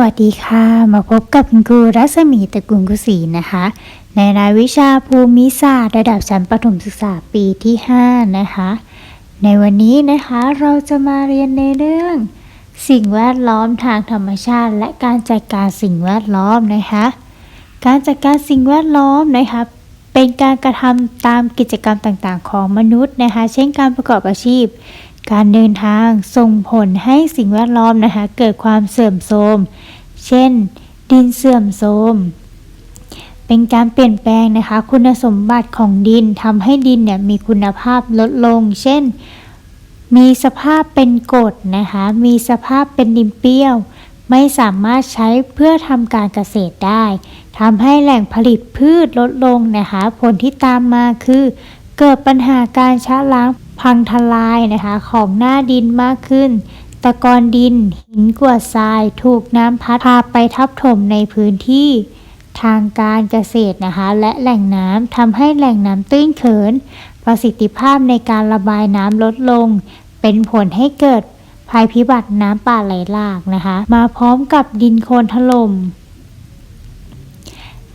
วัสดีค่ะ มาพบกับคุณครูรัศมีตระกูลกุศีนะคะ ในรายวิชาภูมิศาสตร์ระดับชั้นประถมศึกษาปีที่ 5 นะคะ ในวันนี้นะคะเราจะมาเรียนในเรื่อง สิ่งแวดล้อมทางธรรมชาติ และการจัดการสิ่งแวดล้อมนะคะ การจัดการสิ่งแวดล้อมนะคะเป็นการกระทำตามกิจกรรมต่างๆ ของมนุษย์นะคะ เช่นการประกอบอาชีพ การเดินทางส่งผลให้สิ่งแวดล้อมนะคะเกิดความเสื่อมโทรม เช่น ดินเสื่อมโทรม เป็นการเปลี่ยนแปลงนะคะ คุณสมบัติของดินทำให้ดินเนี่ยมีคุณภาพลดลง เช่น มีสภาพเป็นกรดนะคะ มีสภาพเป็นดินเปรี้ยว ไม่สามารถใช้เพื่อทำการเกษตรได้ทำให้แหล่งผลิตพืชลดลงนะคะ ผลที่ตามมาคือ เกิดปัญหาการชะล้าง พังทลายนะคะของหน้าดินมากขึ้น ตะกอนดิน หินกวดทรายถูกน้ำพัดพาไปทับถมในพื้นที่ ทางการเกษตรนะคะและแหล่งน้ำทำให้แหล่งน้ำตื้นเขิน ประสิทธิภาพในการระบายน้ำลดลง เป็นผลให้เกิดภัยพิบัติน้ำป่าไหลหลากนะคะ มาพร้อมกับดินโคลนถล่ม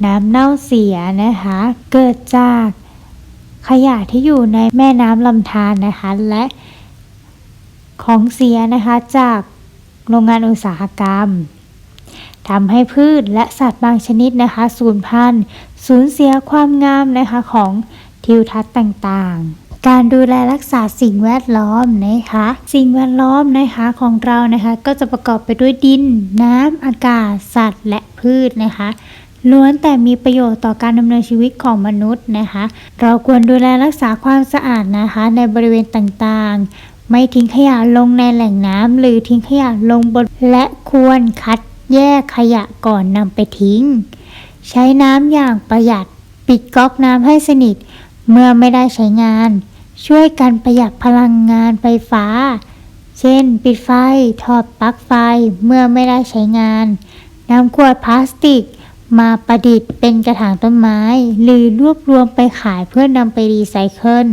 น้ำเน่าเสียนะคะ เกิดจาก ขยะที่อยู่ในแม่น้ำลำธารนะคะ และของเสียนะคะจากโรงงานอุตสาหกรรมทำให้พืชและสัตว์บางชนิดนะคะสูญพันธุ์สูญเสียความงามนะคะของทิวทัศน์ต่างๆ การดูแลรักษาสิ่งแวดล้อมนะคะ สิ่งแวดล้อมนะคะของเรานะคะ ก็จะประกอบไปด้วยดิน น้ำอากาศ สัตว์ และพืชนะคะ ล้วนแต่มีประโยชน์ต่อการดำเนินชีวิตของมนุษย์นะคะ เราควรดูแลรักษาความสะอาดนะคะ ในบริเวณต่างๆ ไม่ทิ้งขยะลงในแหล่งน้ำหรือทิ้งขยะลงบน และควรคัดแยกขยะก่อนนำไปทิ้ง ใช้น้ำอย่างประหยัด ปิดก๊อกน้ำให้สนิท เมื่อไม่ได้ใช้งาน ช่วยกันประหยัดพลังงานไฟฟ้า เช่น ปิดไฟ ถอดปลั๊กไฟ เมื่อไม่ได้ใช้งานนำขวดพลาสติก มาประดิษฐ์เป็นกระถางต้นไม้ หรือรวบรวมไปขายเพื่อนำไปรีไซเคิล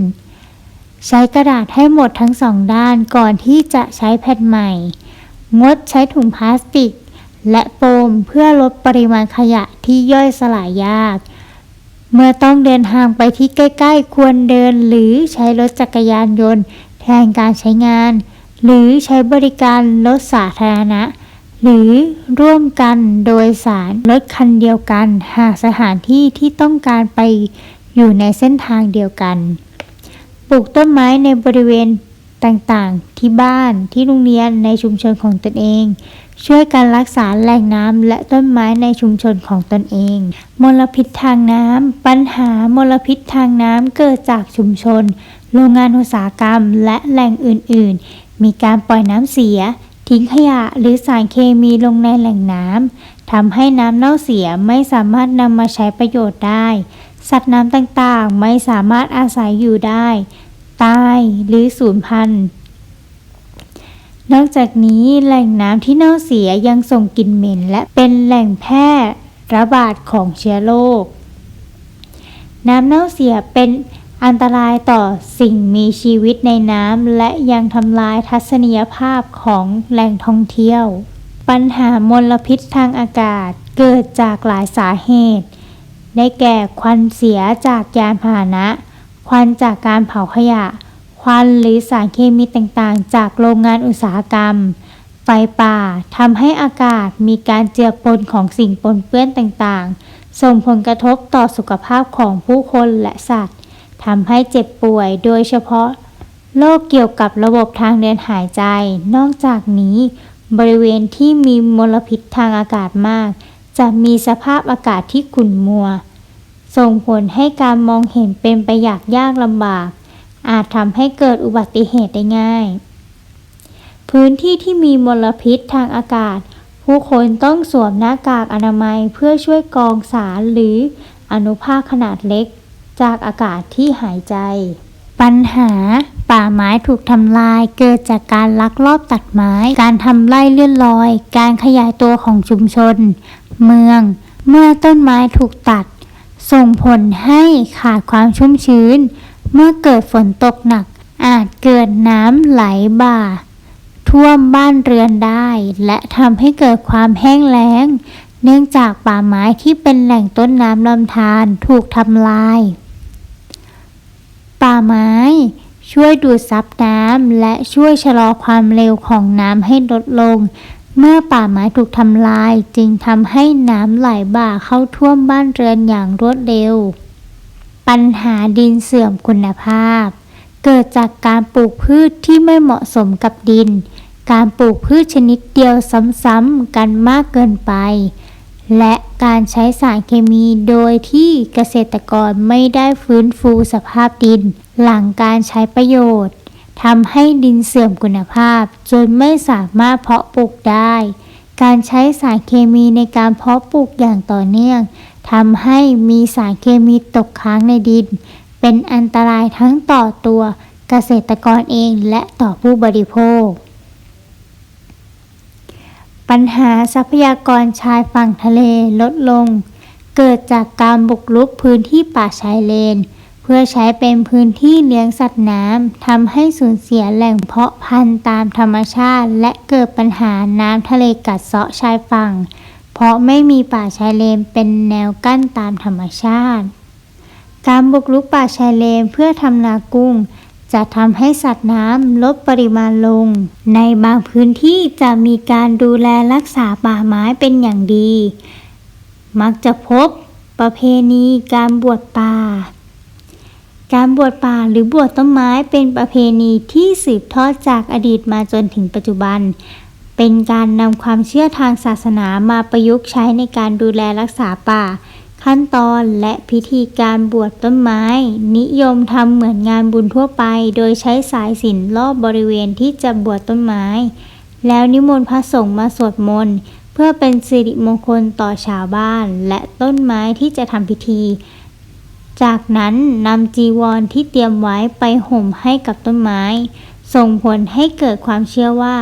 ใช้กระดาษให้หมดทั้งสองด้านก่อนที่จะใช้แผ่นใหม่ งดใช้ถุงพลาสติก และโฟมเพื่อลดปริมาณขยะที่ย่อยสลายยาก เมื่อต้องเดินทางไปที่ใกล้ ๆ ควรเดินหรือใช้รถจักรยานยนต์ แทนการใช้งาน หรือใช้บริการรถสาธารณะ หรือร่วมกันโดยสารรถคันเดียวกัน หากสถานที่ที่ต้องการไปอยู่ในเส้นทางเดียวกัน ปลูกต้นไม้ในบริเวณต่างๆ ที่บ้านที่โรงเรียนในชุมชนของตนเอง ช่วยกันรักษาแหล่งน้ำและต้นไม้ในชุมชนของตนเอง มลพิษทางน้ำปัญหามลพิษทางน้ำเกิดจากชุมชน โรงงานอุตสาหกรรมและแหล่งอื่น ๆ มีการปล่อยน้ำเสีย ทิ้งขยะหรือสารเคมีลงในแหล่งน้ำทำให้น้ำเน่าเสียไม่สามารถนำมาใช้ประโยชน์ได้ สัตว์น้ำต่างๆ ไม่สามารถอาศัยอยู่ได้ ตายหรือสูญพันธุ์นอกจากนี้แหล่งน้ำที่เน่าเสียยังส่งกลิ่นเหม็น และเป็นแหล่งแพร่ระบาดของเชื้อโรคน้ำเน่าเสียเป็น อันตรายต่อสิ่งมีชีวิตในน้ำและยังทำลายทัศนียภาพของแหล่งท่องเที่ยว ปัญหามลพิษทางอากาศเกิดจากหลายสาเหตุ ได้แก่ควันเสียจากยานพาหนะ ควันจากการเผาขยะ ควันหรือสารเคมีต่างๆ จากโรงงานอุตสาหกรรม ไฟป่าทำให้อากาศมีการเจือปนของสิ่งปนเปื้อนต่างๆ ส่งผลกระทบต่อสุขภาพของผู้คนและสัตว์ ทำให้เจ็บป่วยโดยเฉพาะโรคเกี่ยวกับระบบทางเดินหายใจ นอกจากนี้ บริเวณที่มีมลพิษทางอากาศมาก จะมีสภาพอากาศที่ขุ่นมัว ส่งผลให้การมองเห็นเป็นไปอย่างยากลำบาก อาจทำให้เกิดอุบัติเหตุได้ง่าย พื้นที่ที่มีมลพิษทางอากาศ ผู้คนต้องสวมหน้ากากอนามัยเพื่อช่วยกรองสารหรืออนุภาคขนาดเล็ก จากอากาศที่หายใจ ปัญหาป่าไม้ถูกทำลายเกิดจากการลักลอบตัดไม้ การทำไร่เลื่อนลอย การขยายตัวของชุมชน เมือง เมื่อต้นไม้ถูกตัด ส่งผลให้ขาดความชุ่มชื้น เมื่อเกิดฝนตกหนัก อาจเกิดน้ำไหลบ่า ท่ท่วมบ้านเรือนได้ และทำให้เกิดความแห้งแล้ง เนื่องจากป่าไม้ที่เป็นแหล่งต้นน้ำลำธารถูกทำลาย ป่าไม้ ช่วยดูดซับน้ำและช่วยชะลอความเร็วของน้ำให้ลดลง เมื่อป่าไม้ถูกทำลายจึงทำให้น้ำไหลบ่าเข้าท่วมบ้านเรือนอย่างรวดเร็ว ปัญหาดินเสื่อมคุณภาพ เกิดจากการปลูกพืชที่ไม่เหมาะสมกับดิน การปลูกพืชชนิดเดียวซ้ำๆกันมากเกินไป และการใช้สารเคมีโดยที่เกษตรกรไม่ได้ฟื้นฟูสภาพดิน หลังการใช้ประโยชน์ทำให้ดินเสื่อมคุณภาพ จนไม่สามารถเพาะปลูกได้ การใช้สารเคมีในการเพาะปลูกอย่างต่อเนื่องทำให้มีสารเคมีตกค้างในดิน เป็นอันตรายทั้งต่อตัวเกษตรกรเองและต่อผู้บริโภค ปัญหาทรัพยากรชายฝั่งทะเลลดลง เกิดจากการบุกรุกพื้นที่ป่าชายเลน เพื่อใช้เป็นพื้นที่เลี้ยงสัตว์น้ำทำให้สูญเสียแหล่งเพาะพันธุ์ตามธรรมชาติ และเกิดปัญหาน้ำทะเลกัดเซาะชายฝั่ง เพราะไม่มีป่าชายเลนเป็นแนวกั้นตามธรรมชาติ การบุกรุกป่าชายเลนเพื่อทำนากุ้ง จะทำให้สัตว์น้ำลดปริมาณลง ในบางพื้นที่จะมีการดูแลรักษาป่าไม้เป็นอย่างดี มักจะพบประเพณีการบวชป่า การบวชป่าหรือบวชต้นไม้เป็นประเพณีที่สืบทอดจากอดีตมาจนถึงปัจจุบัน เป็นการนำความเชื่อทางศาสนามาประยุกต์ใช้ในการดูแลรักษาป่า ขั้นตอนและพิธีการบวชต้นไม้ นิยมทำเหมือนงานบุญทั่วไป โดยใช้สายสินรอบบริเวณที่จะบวชต้นไม้ แล้วนิมนต์พระสงฆ์มาสวดมนต์เพื่อเป็นสิริมงคลต่อชาวบ้าน และต้นไม้ที่จะทำพิธี จากนั้นนำจีวรที่เตรียมไว้ไปห่มให้กับต้นไม้ ส่งผลให้เกิดความเชื่อว่า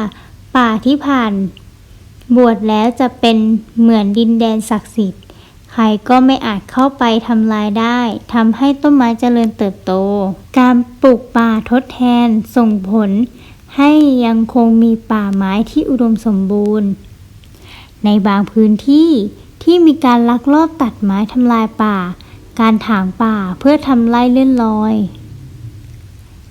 ป่าที่ผ่าน บวชแล้วจะเป็นเหมือนดินแดนศักดิ์สิทธิ์ ใครก็ไม่อาจเข้าไปทำลายได้ทำให้ต้นไม้เจริญเติบโต การปลูกป่าทดแทนส่งผล ให้ยังคงมีป่าไม้ที่อุดมสมบูรณ์ ในบางพื้นที่ที่มีการลักลอบตัดไม้ทำลายป่า การถางป่าเพื่อทำไร่เลื่อนลอย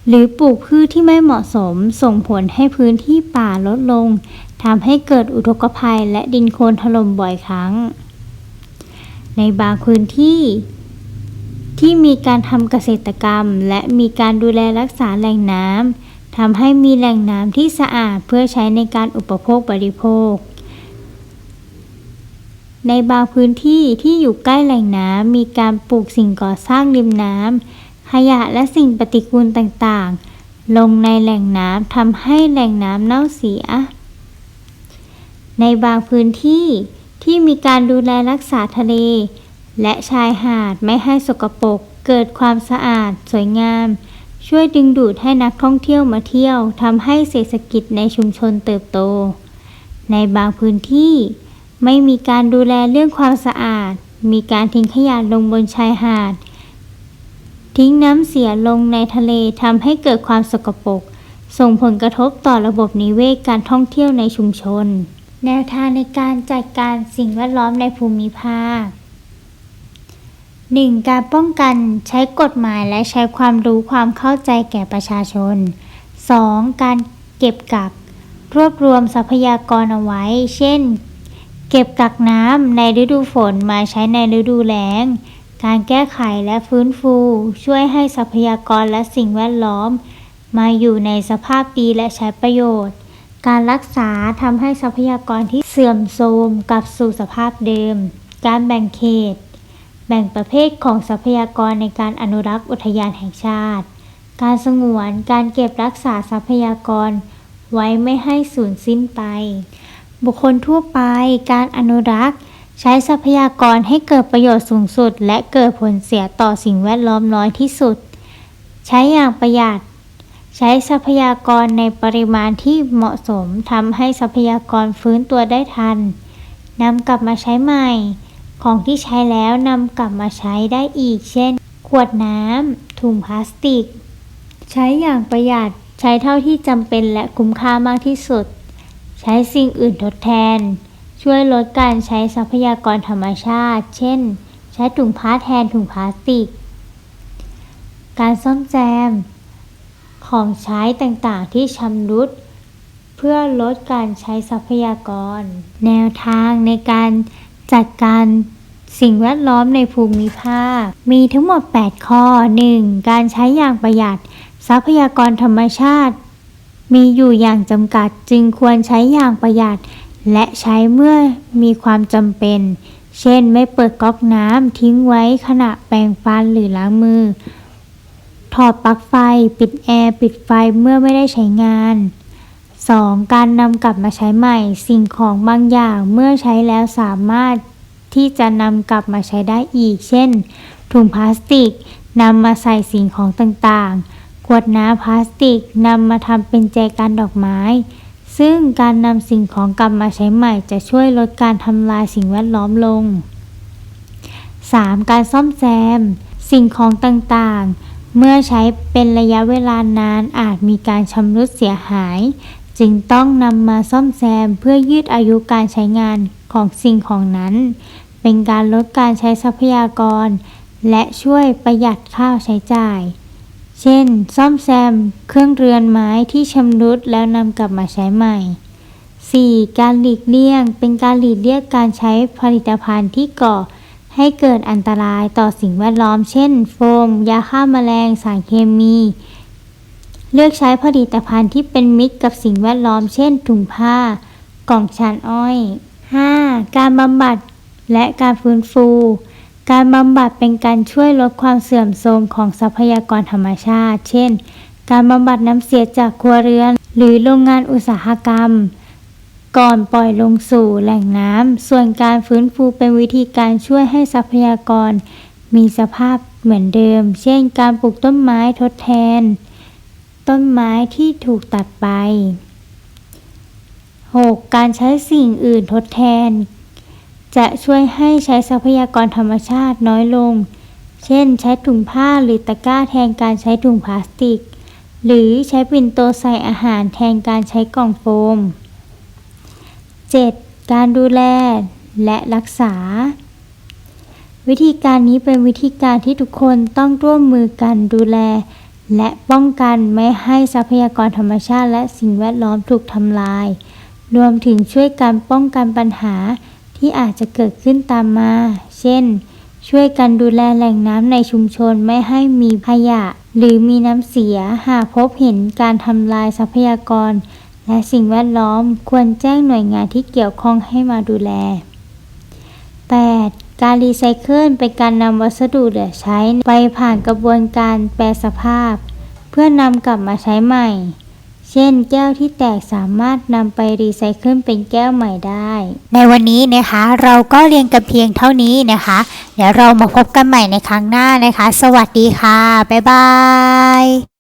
หรือปลูกพืชที่ไม่เหมาะสมส่งผลให้พื้นที่ป่าลดลงทำให้เกิดอุทกภัยและดินโคลนถล่มบ่อยครั้ง ในบางพื้นที่ ที่มีการทำเกษตรกรรม และมีการดูแลรักษาแหล่งน้ำทำให้มีแหล่งน้ำที่สะอาดเพื่อใช้ในการอุปโภคบริโภค ในบางพื้นที่ที่อยู่ใกล้แหล่งน้ำมีการปลูกสิ่งก่อสร้างริมน้ำขยะและสิ่งปฏิกูลต่างๆ ลงในแหล่งน้ำทำให้แหล่งน้ำเน่าเสีย ในบางพื้นที่ ที่มีการดูแลรักษาทะเล และชายหาดไม่ให้สกปรกเกิดความสะอาด สวยงาม ช่วยดึงดูดให้นักท่องเที่ยวมาเที่ยวทำให้เศรษฐกิจในชุมชนเติบโต ในบางพื้นที่ ไม่มีการดูแลเรื่องความสะอาด มีการทิ้งขยะลงบนชายหาด ทิ้งน้ำเสียลงในทะเลทำให้เกิดความสกปรกส่งผลกระทบต่อระบบนิเวศการท่องเที่ยวในชุมชน แนวทางในการจัดการสิ่งแวดล้อมในภูมิภาค 1. การป้องกันใช้กฎหมายและใช้ความรู้ความเข้าใจแก่ประชาชน 2. การเก็บกัก รวบรวมทรัพยากรเอาไว้ เช่น เก็บกักน้ำในฤดูฝนมาใช้ในฤดูแล้ง การแก้ไขและฟื้นฟู ช่วยให้ทรัพยากรและสิ่งแวดล้อม มาอยู่ในสภาพดีและใช้ประโยชน์ การรักษาทำให้ทรัพยากรที่เสื่อมโทรมกลับสู่สภาพเดิม การแบ่งเขต แบ่งประเภทของทรัพยากรในการอนุรักษ์อุทยานแห่งชาติ การสงวน การเก็บรักษาทรัพยากร ไว้ไม่ให้สูญสิ้นไป บุคคลทั่วไป การอนุรักษ์ ใช้ทรัพยากรให้เกิดประโยชน์สูงสุด และเกิดผลเสียต่อสิ่งแวดล้อมน้อยที่สุด ใช้อย่างประหยัด ใช้ทรัพยากรในปริมาณที่เหมาะสมทำให้ทรัพยากรฟื้นตัวได้ทันนำกลับมาใช้ใหม่ ของที่ใช้แล้วนำกลับมาใช้ได้อีก เช่น ขวดน้ำถุงพลาสติก ใช้อย่างประหยัดใช้เท่าที่จำเป็นและคุ้มค่ามากที่สุด ใช้สิ่งอื่นทดแทน ช่วยลดการใช้ทรัพยากรธรรมชาติ เช่น ใช้ถุงพลาแทนถุงพลาสติก การซ่อมแซม ของใช้ต่างๆที่ชำรุด เพื่อลดการใช้ทรัพยากร แนวทางในการจัดการสิ่งแวดล้อมในภูมิภาค มีทั้งหมด 8 ข้อ 1. การใช้อย่างประหยัด ทรัพยากรธรรมชาติ มีอยู่อย่างจำกัดจึงควรใช้อย่างประหยัด และใช้เมื่อมีความจำเป็น เช่นไม่เปิดก๊อกน้ำทิ้งไว้ขณะแปรงฟันหรือล้างมือ ถอดปลั๊กไฟ ปิดแอร์ ปิดไฟเมื่อไม่ได้ใช้งาน 2. การนำกลับมาใช้ใหม่ สิ่งของบางอย่างเมื่อใช้แล้วสามารถที่จะนำกลับมาใช้ได้อีก เช่น ถุงพลาสติกนำมาใส่สิ่งของต่างๆ ขวดน้ำพลาสติกนำมาทำเป็นแจกันดอกไม้ ซึ่งการนำสิ่งของกลับมาใช้ใหม่ จะช่วยลดการทำลายสิ่งแวดล้อมลง 3. การซ่อมแซม สิ่งของต่างๆ เมื่อใช้เป็นระยะเวลานานอาจมีการชำรุดเสียหาย จึงต้องนำมาซ่อมแซมเพื่อยืดอายุการใช้งานของสิ่งของนั้น เป็นการลดการใช้ทรัพยากร และช่วยประหยัดค่าใช้จ่าย เช่น ซ่อมแซมเครื่องเรือนไม้ที่ชำรุดแล้วนำกลับมาใช้ใหม่ 4. การหลีกเลี่ยง เป็นการหลีกเลี่ยงการใช้ผลิตภัณฑ์ที่ก่อ ให้เกิดอันตรายต่อสิ่งแวดล้อม เช่น โฟม ยาฆ่าแมลง สารเคมี เลือกใช้ผลิตภัณฑ์ที่เป็นมิตรกับสิ่งแวดล้อม เช่น ถุงผ้า กล่องชานอ้อย 5. การบำบัดและการฟื้นฟู การบำบัดเป็นการช่วยลดความเสื่อมโทรมของทรัพยากรธรรมชาติ เช่น การบำบัดน้ำเสียจากครัวเรือน หรือโรงงานอุตสาหกรรม ก่อนปล่อยลงสู่แหล่งน้ำ ส่วนการฟื้นฟูเป็นวิธีการช่วยให้ทรัพยากร มีสภาพเหมือนเดิม เช่น การปลูกต้นไม้ทดแทน ต้นไม้ที่ถูกตัดไป 6. การใช้สิ่งอื่นทดแทน จะช่วยให้ใช้ทรัพยากรธรรมชาติน้อยลง เช่น ใช้ถุงผ้าหรือตะกร้าแทนการใช้ถุงพลาสติก หรือใช้ปิ่นโตใส่อาหารแทนการใช้กล่องโฟม 7. การดูแลและรักษา วิธีการนี้เป็นวิธีการที่ทุกคนต้องร่วมมือกันดูแล และป้องกันไม่ให้ทรัพยากรธรรมชาติ และสิ่งแวดล้อมถูกทำลาย รวมถึงช่วยการป้องกันปัญหาที่อาจจะเกิดขึ้นตามมา เช่น ช่วยกันดูแลแหล่งน้ำในชุมชนไม่ให้มีขยะ หรือมีน้ำเสีย หากพบเห็นการทำลายทรัพยากร และสิ่งแวดล้อมควรแจ้งหน่วยงานที่เกี่ยวข้องให้มาดูแล 8. การรีไซเคิลเป็นการนำวัสดุเหลือใช้ไปผ่านกระบวนการแปรสภาพ เพื่อนำกลับมาใช้ใหม่ เช่น แก้วที่แตกสามารถนำไปรีไซเคิลเป็นแก้วใหม่ได้ ในวันนี้นะคะเราก็เรียนกันเพียงเท่านี้นะคะ เดี๋ยวเรามาพบกันใหม่ในครั้งหน้านะคะ สวัสดีค่ะ บ๊ายบาย